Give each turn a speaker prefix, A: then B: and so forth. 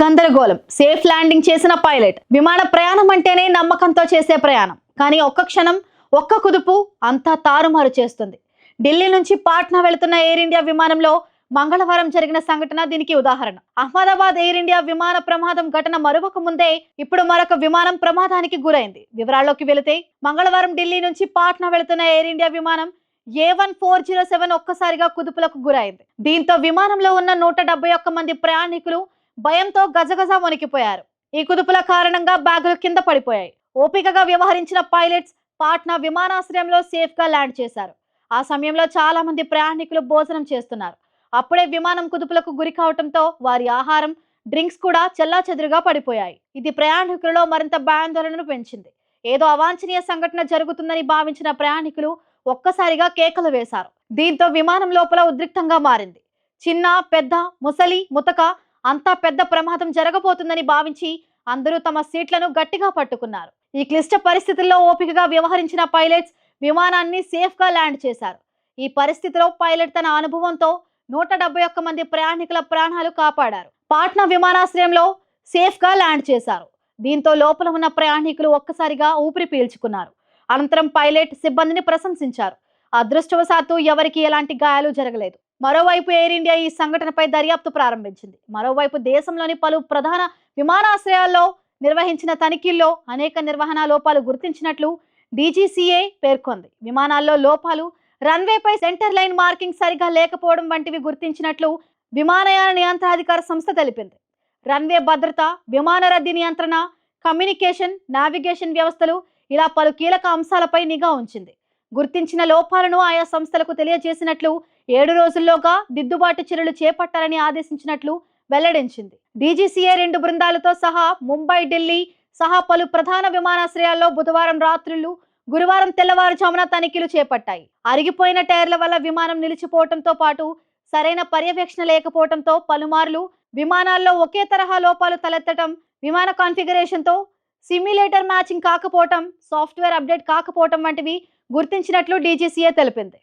A: గందరగోళం. Safe landing చేసిన pilot. విమాన ప్రయాణం అంటేనే నమ్మకంతో చేసే ప్రయాణం. కానీ ఒక్క క్షణం ఒక్క కుదుపు అంతా తారుమారు చేస్తుంది. ఢిల్లీ నుంచి పాట్నా వెళుతున్న ఎయిర్ ఇండియా విమానంలో మంగళవారం జరిగిన సంఘటన దీనికి ఉదాహరణ. అహ్మదాబాద్ ఎయిర్ ఇండియా విమాన ప్రమాదం ఘటన మరొక ముందే ఇప్పుడు మరొక విమానం ప్రమాదానికి గురైంది. వివరాల్లోకి వెళితే మంగళవారం ఢిల్లీ నుంచి పాట్నా వెళుతున్న ఎయిర్ ఇండియా విమానం A one four zero seven ఒక్కసారిగా కుదుపులకు గురైంది. దీంతో విమానంలో ఉన్న నూట డెబ్బై ఒక్క మంది ప్రయాణికులు భయంతో గజగజ వణికిపోయారు. ఈ కుదుపుల కారణంగా బ్యాగులు కింద పడిపోయాయి. ఓపికగా వ్యవహరించిన పైలట్స్ పాట్నా విమానాశ్రయంలో సేఫ్గా ల్యాండ్ చేశారు. ఆ సమయంలో చాలా మంది ప్రయాణికులు భోజనం చేస్తున్నారు. అప్పుడే విమానం కుదుపులకు గురి కావడంతో వారి ఆహారం డ్రింక్స్ కూడా చెల్లాచెదురుగా పడిపోయాయి. ఇది ప్రయాణికులలో మరింత భయాందోళనను పెంచింది. ఏదో అవాంఛనీయ సంఘటన జరుగుతుందని భావించిన ప్రయాణికులు ఒక్కసారిగా కేకలు వేశారు. దీంతో విమానం లోపల ఉద్రిక్తంగా మారింది. చిన్న పెద్ద ముసలి ముతక అంతా పెద్ద ప్రమాదం జరగబోతుందని భావించి అందరూ తమ సీట్లను గట్టిగా పట్టుకున్నారు. ఈ క్లిష్ట పరిస్థితుల్లో ఓపికగా వ్యవహరించిన పైలట్స్ విమానాన్ని సేఫ్గా ల్యాండ్ చేశారు. ఈ పరిస్థితిలో పైలట్ తన అనుభవంతో నూట డెబ్బై ఒక్క మంది ప్రయాణికుల ప్రాణాలు కాపాడారు. పాట్నా విమానాశ్రయంలో సేఫ్గా ల్యాండ్ చేశారు. దీంతో లోపల ఉన్న ప్రయాణికులు ఒక్కసారిగా ఊపిరి పీల్చుకున్నారు. అనంతరం పైలట్ సిబ్బందిని ప్రశంసించారు. అదృష్టవశాత్తు ఎవరికి ఎలాంటి గాయాలు జరగలేదు. మరోవైపు ఎయిర్ ఇండియా ఈ సంఘటనపై దర్యాప్తు ప్రారంభించింది. మరోవైపు దేశంలోని పలు ప్రధాన విమానాశ్రయాల్లో నిర్వహించిన తనిఖీల్లో అనేక నిర్వహణ లోపాలు గుర్తించినట్లు డీజీసీఏ పేర్కొంది. విమానాల్లో లోపాలు రన్వేపై సెంటర్ లైన్ మార్కింగ్ సరిగా లేకపోవడం వంటివి గుర్తించినట్లు విమానయాన నియంత్రణాధికార సంస్థ తెలిపింది. రన్వే భద్రత విమాన రద్దీ నియంత్రణ కమ్యూనికేషన్ నావిగేషన్ వ్యవస్థలు ఇలా పలు కీలక అంశాలపై నిఘా ఉంచింది. గుర్తించిన లోపాలను ఆయా సంస్థలకు తెలియజేసినట్లు ఏడు రోజుల్లోగా దిద్దుబాటు చర్యలు చేపట్టాలని ఆదేశించినట్లు వెల్లడించింది. డీజీసీఏ రెండు బృందాలతో సహా ముంబై ఢిల్లీ సహా పలు ప్రధాన విమానాశ్రయాల్లో బుధవారం రాత్రులు గురువారం తెల్లవారుజామున తనిఖీలు చేపట్టాయి. అరిగిపోయిన టైర్ల వల్ల విమానం నిలిచిపోవడంతో పాటు సరైన పర్యవేక్షణ లేకపోవడంతో పలుమార్లు విమానాల్లో ఒకే తరహా లోపాలు తలెత్తడం విమాన కాన్ఫిగరేషన్తో సిమ్యులేటర్ మ్యాచింగ్ కాకపోవటం సాఫ్ట్వేర్ అప్డేట్ కాకపోవటం వంటివి గుర్తించినట్లు డీజీసీఏ తెలిపింది.